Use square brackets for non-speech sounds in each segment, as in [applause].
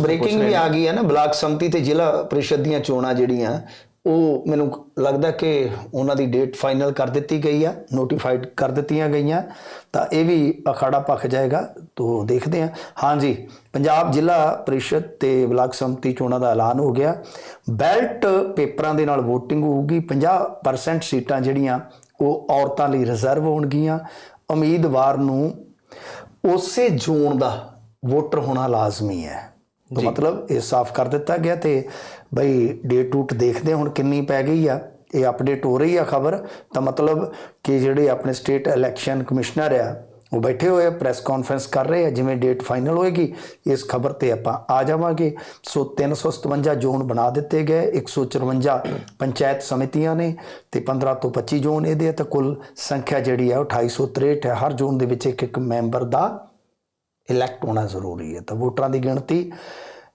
Breaking ਵੀ ਆ ਗਈ ਹੈ ਨਾ ਬਲਾਕ ਸੰਮਤੀ ਤੇ ਜ਼ਿਲ੍ਹਾ ਪ੍ਰੀਸ਼ਦ ਦੀਆਂ ਚੋਣਾਂ ਜਿਹੜੀਆਂ ਉਹ ਮੈਨੂੰ ਲੱਗਦਾ ਕਿ ਉਹਨਾਂ ਦੀ ਡੇਟ ਫਾਈਨਲ ਕਰ ਦਿੱਤੀ ਗਈ ਆ ਨੋਟੀਫਾਈਡ ਕਰ ਦਿੱਤੀਆਂ ਗਈਆਂ ਤਾਂ ਇਹ ਵੀ ਅਖਾੜਾ ਭਖ ਜਾਏਗਾ ਤੋਂ ਦੇਖਦੇ ਹਾਂ। ਹਾਂਜੀ ਪੰਜਾਬ ਜ਼ਿਲ੍ਹਾ ਪ੍ਰੀਸ਼ਦ ਤੇ ਬਲਾਕ ਸੰਮਤੀ ਚੋਣਾਂ ਦਾ ਐਲਾਨ ਹੋ ਗਿਆ। ਬੈਲਟ ਪੇਪਰਾਂ ਦੇ ਨਾਲ VOTING ਹੋਊਗੀ 50% ਸੀਟਾਂ ਜਿਹੜੀਆਂ ਉਹ ਔਰਤਾਂ ਲਈ ਰਿਜ਼ਰਵ ਹੋਣਗੀਆਂ। ਉਮੀਦਵਾਰ ਨੂੰ ਉਸੇ ਜ਼ੋਨ ਦਾ ਵੋਟਰ ਹੋਣਾ ਲਾਜ਼ਮੀ ਹੈ। ਤਾਂ ਮਤਲਬ ਇਹ ਸਾਫ਼ ਕਰ ਦਿੱਤਾ ਗਿਆ ਤੇ ਬਈ ਡੇਟ ਟੂਟ ਦੇਖਦੇ ਹਾਂ ਹੁਣ ਕਿੰਨੀ ਪੈ ਗਈ ਆ। ਇਹ ਅਪਡੇਟ ਹੋ ਰਹੀ ਆ ਖਬਰ। ਤਾਂ ਮਤਲਬ ਕਿ ਜਿਹੜੇ ਆਪਣੇ ਸਟੇਟ ਇਲੈਕਸ਼ਨ ਕਮਿਸ਼ਨਰ ਆ ਉਹ ਬੈਠੇ ਹੋਏ ਆ ਪ੍ਰੈਸ ਕਾਨਫਰੰਸ ਕਰ ਰਹੇ ਆ ਜਿਵੇਂ ਡੇਟ ਫਾਈਨਲ ਹੋਏਗੀ ਇਸ ਖਬਰ ਤੇ ਆਪਾਂ ਆ ਜਾਵਾਂਗੇ। ਸੋ 357 ਜ਼ੋਨ ਬਣਾ ਦਿੱਤੇ ਗਏ 154 ਪੰਚਾਇਤ ਸਮਿਤੀਆਂ ਨੇ ਤੇ 15 ਤੋਂ 25 ਜ਼ੋਨ ਇਹਦੇ ਆ। ਤਾਂ ਕੁੱਲ ਸੰਖਿਆ ਜਿਹੜੀ ਆ ਉਹ 2863 ਹੈ ਹਰ ਜ਼ੋਨ ਦੇ ਵਿੱਚ ਇੱਕ ਇੱਕ ਮੈਂਬਰ ਦਾ ਇਲੈਕਟ ਹੋਣਾ ਜ਼ਰੂਰੀ ਹੈ। ਤਾਂ ਵੋਟਰਾਂ ਦੀ ਗਿਣਤੀ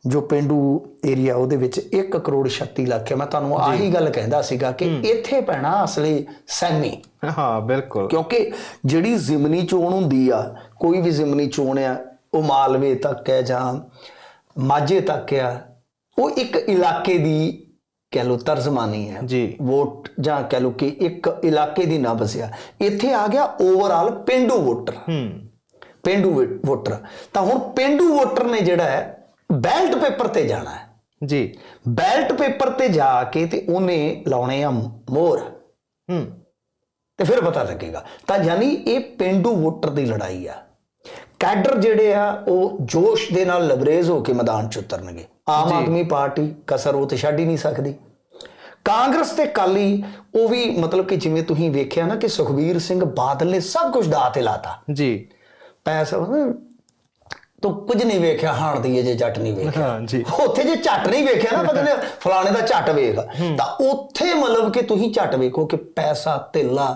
ਜੋ ਪਿੰਡੂ ਏਰੀਆ ਉਹਦੇ ਵਿੱਚ 1 ਕਰੋੜ 36 ਲੱਖ ਹੈ। ਮੈਂ ਤੁਹਾਨੂੰ ਆਹੀ ਗੱਲ ਕਹਿੰਦਾ ਸੀਗਾ ਕਿ ਇੱਥੇ ਪੈਣਾ ਅਸਲੀ ਸੈਮੀ। ਹਾਂ ਬਿਲਕੁਲ। ਕਿਉਂਕਿ ਜਿਹੜੀ ਜ਼ਿਮਨੀ ਚੋਣ ਹੁੰਦੀ ਆ ਕੋਈ ਵੀ ਜ਼ਿਮਨੀ ਚੋਣ ਆ ਉਹ ਮਾਲਵੇ ਤੱਕ ਹੈ ਜਾਂ ਮਾਝੇ ਤੱਕ ਆ ਉਹ ਇੱਕ ਇਲਾਕੇ ਦੀ ਕਹਿ ਲੋ ਤਰਜ਼ਮਾਨੀ ਹੈ। ਜੀ। ਵੋਟ ਜਾਂ ਕਹਿ ਲੋ ਕਿ ਇੱਕ ਇਲਾਕੇ ਦੀ ਨਾ ਬਸਿਆ। ਇੱਥੇ ਆ ਗਿਆ ਓਵਰਆਲ ਪਿੰਡੂ ਵੋਟਰ। ਹੂੰ। ਪਿੰਡੂ ਵੋਟਰ। ਤਾਂ ਹੁਣ ਪਿੰਡੂ ਵੋਟਰ ਨੇ ਜਿਹੜਾ ਹੈ ਬੈਲਟ ਪੇਪਰ ਤੇ ਜਾਣਾ ਹੈ। ਜੀ। ਬੈਲਟ ਪੇਪਰ ਤੇ ਜਾ ਕੇ ਤੇ ਉਹਨੇ ਲਾਉਣੇ ਆ ਮੋਹਰ। ਹੂੰ। ਤੇ ਫਿਰ ਪਤਾ ਲੱਗੇਗਾ। ਤਾਂ ਯਾਨੀ ਇਹ ਪਿੰਡੂ ਵੋਟਰ ਦੀ ਲੜਾਈ ਆ। ਕੈਡਰ ਜਿਹੜੇ ਆ ਉਹ ਜੋਸ਼ ਦੇ ਨਾਲ ਲਬਰੇਜ਼ ਹੋ ਕੇ ਮੈਦਾਨ 'ਚ ਉਤਰਨਗੇ। ਆਮ ਆਦਮੀ ਪਾਰਟੀ ਕਸਰ ਉਹ ਤੇ ਛੱਡ ਹੀ ਨਹੀਂ ਸਕਦੀ। ਕਾਂਗਰਸ ਤੇ ਕਾਲੀ ਉਹ ਵੀ ਮਤਲਬ ਕਿ ਜਿਵੇਂ ਤੁਸੀਂ ਵੇਖਿਆ ਨਾ ਕਿ ਸੁਖਬੀਰ ਸਿੰਘ ਬਾਦਲ ਨੇ ਸਭ ਕੁਝ ਦਾਅ ਤੇ ਲਾਤਾ। ਜੀ। ਪੈਸਾ ਤੂੰ ਕੁਝ ਨਹੀਂ ਵੇਖਿਆ ਹਾਣ ਦੀ ਜੇ ਜੱਟ ਨਹੀਂ ਵੇਖਿਆ। ਹਾਂ ਜੀ। ਉੱਥੇ ਜੇ ਝੱਟ ਨਹੀਂ ਵੇਖਿਆ ਨਾ ਪਤਾ ਨਹੀਂ ਫਲਾਣੇ ਦਾ ਝੱਟ ਵੇਖ। ਤਾਂ ਉੱਥੇ ਮਤਲਬ ਕਿ ਤੁਸੀਂ ਝੱਟ ਵੇਖੋ ਕਿ ਪੈਸਾ ਧੇਲਾ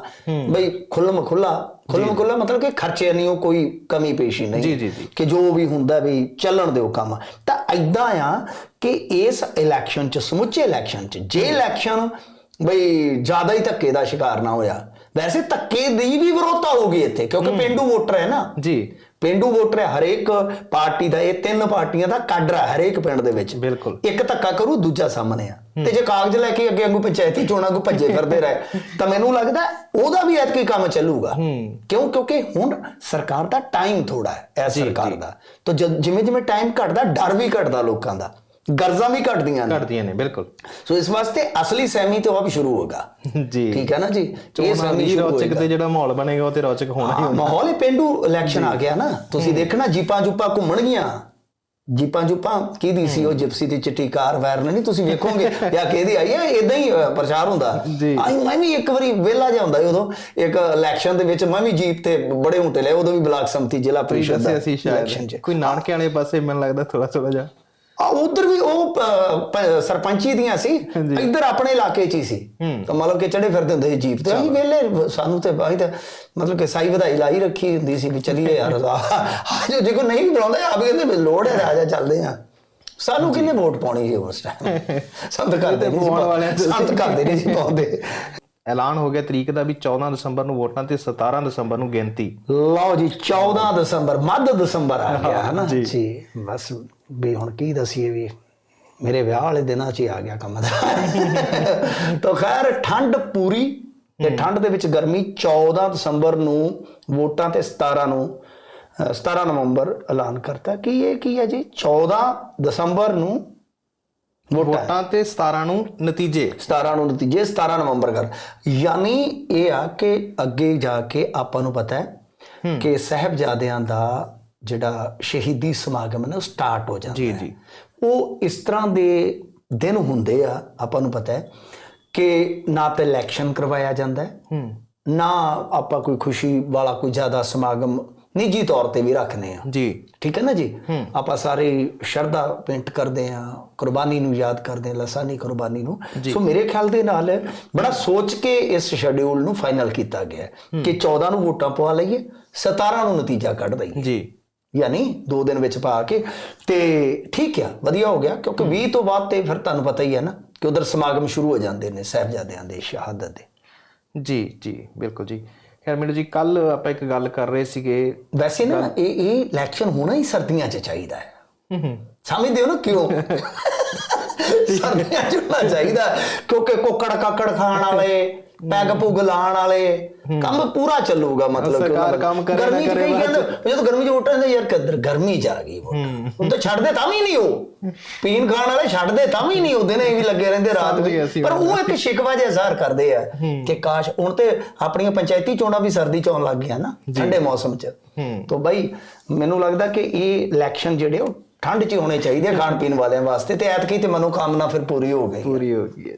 ਬਈ ਖੁੱਲਮ ਖੁੱਲਾ ਖੁੱਲਮ ਖੁੱਲਾ ਮਤਲਬ ਕਿ ਖਰਚੇ ਨਹੀਂ ਉਹ ਕੋਈ ਕਮੀ ਪੇਸ਼ੀ ਨਹੀਂ। ਜੀ, ਜੀ, ਜੀ। ਕਿ ਜੋ ਵੀ ਹੁੰਦਾ ਵੀ ਚੱਲਣ ਦਿਓ ਕੰਮ। ਤਾਂ ਐਦਾਂ ਆ ਕਿ ਇਸ ਇਲੈਕਸ਼ਨ ਚ ਸਮੁੱਚੇ ਇਲੈਕਸ਼ਨ ਚ ਜੇ ਇਲੈਕਸ਼ਨ ਬਈ ਜ਼ਿਆਦਾ ਹੀ ਧੱਕੇ ਦਾ ਸ਼ਿਕਾਰ ਨਾ ਹੋਇਆ ਵੈਸੇ ਧੱਕੇ ਦੀ ਵੀ ਵਿਰੋਧਤਾ ਹੋਊਗੀ ਇੱਥੇ ਕਿਉਂਕਿ ਪਿੰਡੂ ਵੋਟਰ ਹੈ ਨਾ। ਜੀ। ਪਿੰਡੂ ਵੋਟਰ ਹੈ ਹਰੇਕ ਪਾਰਟੀ ਦਾ ਇਹ ਤਿੰਨ ਪਾਰਟੀਆਂ ਦਾ ਕਾਡਰ ਹੈ ਹਰੇਕ ਪਿੰਡ ਦੇ ਵਿੱਚ। ਬਿਲਕੁਲ। ਇੱਕ ਧੱਕਾ ਕਰੂ ਦੂਜਾ ਸਾਹਮਣੇ ਆ। ਤੇ ਜੇ ਕਾਗਜ਼ ਲੈ ਕੇ ਅੱਗੇ ਅੱਗੋਂ ਪੰਚਾਇਤੀ ਚੋਣਾਂ ਕੋ ਭੱਜੇ ਫਿਰਦੇ ਰਹੇ ਤਾਂ ਮੈਨੂੰ ਲੱਗਦਾ ਉਹਦਾ ਵੀ ਐਤਕੀ ਕੰਮ ਚੱਲੂਗਾ। ਕਿਉਂ? ਕਿਉਂਕਿ ਹੁਣ ਸਰਕਾਰ ਦਾ ਟਾਈਮ ਥੋੜਾ ਹੈ ਇਹ ਸਰਕਾਰ ਦਾ। ਤਾਂ ਜਿਵੇਂ ਜਿਵੇਂ ਟਾਈਮ ਘਟਦਾ ਡਰ ਵੀ ਘਟਦਾ ਲੋਕਾਂ ਦਾ। ਗਰਜ਼ਾਂ ਵੀ ਘਟਦੀਆਂ ਨੇ। ਘਟਦੀਆਂ ਨੇ ਬਿਲਕੁਲ। ਸੋ ਇਸ ਵਾਸਤੇ ਅਸਲੀ ਸਹਿਮੀ ਤੇ ਉਹ ਵੀ ਸ਼ੁਰੂ ਹੋਗਾ ਜੀ। ਠੀਕ ਹੈ ਨਾ ਜੀ? ਇਹ ਦੀ ਸ਼ੁਰੂ ਰੌਚਕ ਤੇ ਜਿਹੜਾ ਮਾਹੌਲ ਬਣੇਗਾ ਉਹ ਤੇ ਰੌਚਕ ਹੋਣਾ ਹੀ ਹਾਂ, ਮਾਹੌਲ ਹੀ ਪਿੰਡੂ ਇਲੈਕਸ਼ਨ ਆ ਗਿਆ ਨਾ। ਤੁਸੀਂ ਦੇਖਣਾ ਜੀਪਾਂ ਜੁਪਾਂ ਘੁੰਮਣਗੀਆਂ ਜੀਪਾਂ ਜੁਪਾਂ ਕਿਹਦੀ ਸੀ ਉਹ ਜਿਪਸੀ ਦੀ ਚਿੱਟੀ ਕਾਰ ਵੈਰਨ ਨਹੀਂ ਤੁਸੀਂ ਵੇਖੋਗੇ ਜਾਂ [laughs] ਕਿਹਦੀ ਆਈ ਹੈ ਇਦਾਂ ਹੀ ਪ੍ਰਚਾਰ ਹੁੰਦਾ। ਜੀ। ਆਈ ਮੈਂ ਵੀ ਇੱਕ ਵਾਰੀ ਵਿਹਲਾ ਜਿਹਾ ਹੁੰਦਾ ਉਦੋਂ। ਇੱਕ ਇਲੈਕਸ਼ਨ ਦੇ ਵਿੱਚ ਮੈਂ ਵੀ ਜੀਪ ਤੇ ਬੜੇ ਹੁੰਟੇ ਲਏ ਉਦੋਂ ਵੀ ਬਲਾਕ ਸੰਮਤੀ ਜ਼ਿਲ੍ਹਾ ਪ੍ਰੀਸ਼ਦ ਦਾ ਇਲੈਕਸ਼ਨ 'ਚ। ਕੋਈ ਨਾਨਕੇ ਵਾਲੇ ਪਾਸੇ ਮੈਨੂੰ ਲੱਗਦਾ ਥੋੜਾ ਥੋੜਾ ਜਿਹਾ। ਆ ਉਧਰ ਵੀ ਉਹ ਸਰਪੰਚੀ ਦੀਆਂ ਸੀ। ਇੱਧਰ ਆਪਣੇ ਇਲਾਕੇ 'ਚ ਹੀ ਸੀ। ਤਾਂ ਮਤਲਬ ਕਿ ਚੜੇ ਫਿਰਦੇ ਹੁੰਦੇ ਸੀ ਜੀਪ ਤੇ। ਅਸੀਂ ਵੇਲੇ ਸਾਨੂੰ ਤੇ ਬਾਈ ਤਾਂ ਮਤਲਬ ਕਿ ਸਾਈ ਵਧਾਈ ਲਾਈ ਰੱਖੀ ਹੁੰਦੀ ਸੀ ਵੀ ਚੱਲੀਏ ਯਾਰ ਅੱਜ ਜੇ ਕੋ ਨਹੀਂ ਬੁਲਾਉਂਦੇ ਆ ਵੀ ਕਹਿੰਦੇ ਲੋੜ ਹੈ ਰਾਜਾ ਚੱਲਦੇ ਆ ਸਾਨੂੰ ਕਿੰਨੇ ਵੋਟ ਪਾਉਣੀ ਸੀ ਉਸ ਟਾਈਮ ਸੰਤ ਕਰਦੇ ਨਹੀਂ ਸੀ ਸੰਤ ਕਰਦੇ ਨਹੀਂ ਸੀ ਪਾਉਂਦੇ। ਐਲਾਨ ਹੋ ਗਿਆ ਤਰੀਕ ਦਾ ਵੀ 14 ਦਸੰਬਰ ਨੂੰ ਵੋਟਾਂ ਤੇ 17 ਦਸੰਬਰ ਨੂੰ ਗਿਣਤੀ। ਲਓ ਜੀ 14 ਦਸੰਬਰ ਮੱਧ ਦਸੰਬਰ ਆ ਗਿਆ ਹੈ ਨਾ। ਜੀ ਬਸ। ਵੀ ਹੁਣ ਕੀ ਦਸੀਏ ਵੀ ਮੇਰੇ ਵਿਆਹ ਵਾਲੇ ਦਿਨਾਂ 'ਚ ਹੀ ਆ ਗਿਆ ਕੰਮ ਦਾ। ਤਾਂ ਖੈਰ ਠੰਡ ਪੂਰੀ ਤੇ ਠੰਡ ਦੇ ਵਿੱਚ ਗਰਮੀ 14 ਦਸੰਬਰ ਨੂੰ ਵੋਟਾਂ ਤੇ 17 ਨੂੰ ਅ, 17 ਨਵੰਬਰ ਐਲਾਨ ਕਰਤਾ। ਕਿ ਇਹ ਕੀ ਹੈ ਜੀ? 14 ਦਸੰਬਰ ਨੂੰ ਵੋਟਾਂ। ਵੋਟਾਂ ਤੇ 17 ਨੂੰ ਨਤੀਜੇ। 17 ਨੂੰ ਨਤੀਜੇ 17 ਨਵੰਬਰ ਕਰ। ਯਾਨੀ ਇਹ ਆ ਕਿ ਅੱਗੇ ਜਾ ਕੇ ਆਪਾਂ ਨੂੰ ਪਤਾ ਹੈ। ਕਿ ਸਹਿਬਜ਼ਾਦਿਆਂ ਦਾ ਜਿਹੜਾ ਸ਼ਹੀਦੀ ਸਮਾਗਮ ਨਾ ਉਹ ਸਟਾਰਟ ਹੋ ਜਾਂਦਾ ਜੀ ਹੈ। ਜੀ। ਉਹ ਇਸ ਤਰ੍ਹਾਂ ਦੇ ਦਿਨ ਹੁੰਦੇ ਆ ਆਪਾਂ ਨੂੰ ਪਤਾ ਹੈ ਕਿ ਨਾ ਤੇ ਇਲੈਕਸ਼ਨ ਕਰਵਾਇਆ ਜਾਂਦਾ ਹੈ ਹੂੰ। ਨਾ ਆਪਾਂ ਕੋਈ ਖੁਸ਼ੀ ਵਾਲਾ ਕੋਈ ਜ਼ਿਆਦਾ ਸਮਾਗਮ ਨਿੱਜੀ ਤੌਰ ਤੇ ਵੀ ਰੱਖਨੇ ਆ ਜੀ। ਠੀਕ ਹੈ ਨਾ ਜੀ? ਆਪਾਂ ਸਾਰੇ ਸ਼ਰਧਾ ਪੇਂਟ ਕਰਦੇ ਆ ਕੁਰਬਾਨੀ ਨੂੰ ਯਾਦ ਕਰਦੇ ਆ ਲਸਾਨੀ ਕੁਰਬਾਨੀ ਨੂੰ। ਸੋ ਮੇਰੇ ਖਿਆਲ ਦੇ ਨਾਲ ਬੜਾ ਸੋਚ ਕੇ ਇਸ ਸ਼ੈਡਿਊਲ ਨੂੰ ਫਾਈਨਲ ਕੀਤਾ ਗਿਆ ਕਿ 14 ਨੂੰ ਵੋਟਾਂ ਪਵਾ ਲਈਏ 17 ਨੂੰ ਨਤੀਜਾ ਕੱਢ ਦਈਏ। ਜੀ। ਯਾਨੀ 2 ਦਿਨ ਵਿੱਚ ਪਾ ਕੇ ਤੇ ਠੀਕ ਆ ਵਧੀਆ ਹੋ ਗਿਆ ਕਿਉਂਕਿ 20 ਤੋਂ ਬਾਅਦ ਤੇ ਫਿਰ ਤੁਹਾਨੂੰ ਪਤਾ ਹੀ ਹੈ ਨਾ ਕਿ ਉਧਰ ਸਮਾਗਮ ਸ਼ੁਰੂ ਹੋ ਜਾਂਦੇ ਨੇ ਸਾਹਿਬਜ਼ਾਦਿਆਂ ਦੇ ਸ਼ਹਾਦਤ ਦੇ। ਜੀ ਜੀ ਬਿਲਕੁਲ ਜੀ। ਖੈਰ ਮੈਨੂੰ ਜੀ ਕੱਲ ਆਪਾਂ ਇੱਕ ਗੱਲ ਕਰ ਰਹੇ ਸੀਗੇ। ਵੈਸੇ ਨਾ ਇਹ ਇਹ ਇਲੈਕਸ਼ਨ ਹੋਣਾ ਹੀ ਸਰਦੀਆਂ 'ਚ ਚਾਹੀਦਾ ਹੈ। ਹੂੰ ਹੂੰ। ਸਮਝਦੇ ਹੋ ਨਾ ਕਿਉਂ? [laughs] ਸਰਦੀਆਂ ਚ ਹੋਣਾ ਚਾਹੀਦਾ। ਕਿਉਂਕਿ ਕੋਕੜ ਕਾਕੜ ਖਾਣ ਵਾਲੇ ਪੈਗ ਪੁਗ ਲਾਣ ਵਾਲੇ ਕੰਮ ਪੂਰਾ ਚੱਲੂਗਾ ਮਤਲਬ ਸਰਕਾਰ। ਕੰਮ ਕਰੇ ਗਰਮੀ ਚ ਕਈ ਕਹਿੰਦੇ ਜਦੋਂ ਗਰਮੀ ਚ ਵੋਟਾਂ ਦੇ ਯਾਰ ਕਦਰ ਗਰਮੀ ਚ ਆ ਗਈ ਵੋਟ। ਉਹ ਤਾਂ ਛੱਡਦੇ ਤਾਂ ਵੀ ਨਹੀਂ ਉਹ। ਪੀਣ ਖਾਣ ਵਾਲੇ ਛੱਡਦੇ ਤਾਂ ਵੀ ਨਹੀਂ ਉਹਦੇ ਨੇ ਵੀ ਲੱਗੇ ਰਹਿੰਦੇ ਰਾਤ ਅਸੀਂ ਪਰ ਉਹ ਇੱਕ ਸ਼ਿਕਵਾ ਜਿਹਾ ਜ਼ਾਹਰ ਕਰਦੇ ਆ ਕਿ ਕਾਸ਼ ਹੁਣ ਤੇ ਆਪਣੀਆਂ ਪੰਚਾਇਤੀ ਚੋਣਾਂ ਵੀ ਸਰਦੀ ਚ ਆਉਣ ਲੱਗ ਗਈਆਂ ਨਾ ਠੰਡੇ ਮੌਸਮ ਚ। ਤਾਂ ਬਈ ਮੈਨੂੰ ਲੱਗਦਾ ਕਿ ਇਹ ਇਲੈਕਸ਼ਨ ਜਿਹੜੇ ਉਹ ਠੰਡ 'ਚ ਹੀ ਹੋਣੇ ਚਾਹੀਦੇ ਆ ਖਾਣ ਪੀਣ ਵਾਲਿਆਂ ਵਾਸਤੇ ਤੇ ਐਤਕੀ ਤੇ ਮਨੋਕਾਮਨਾ ਫਿਰ ਪੂਰੀ ਹੋ ਗਈ ਪੂਰੀ ਹੋ ਗਈ ਹੈ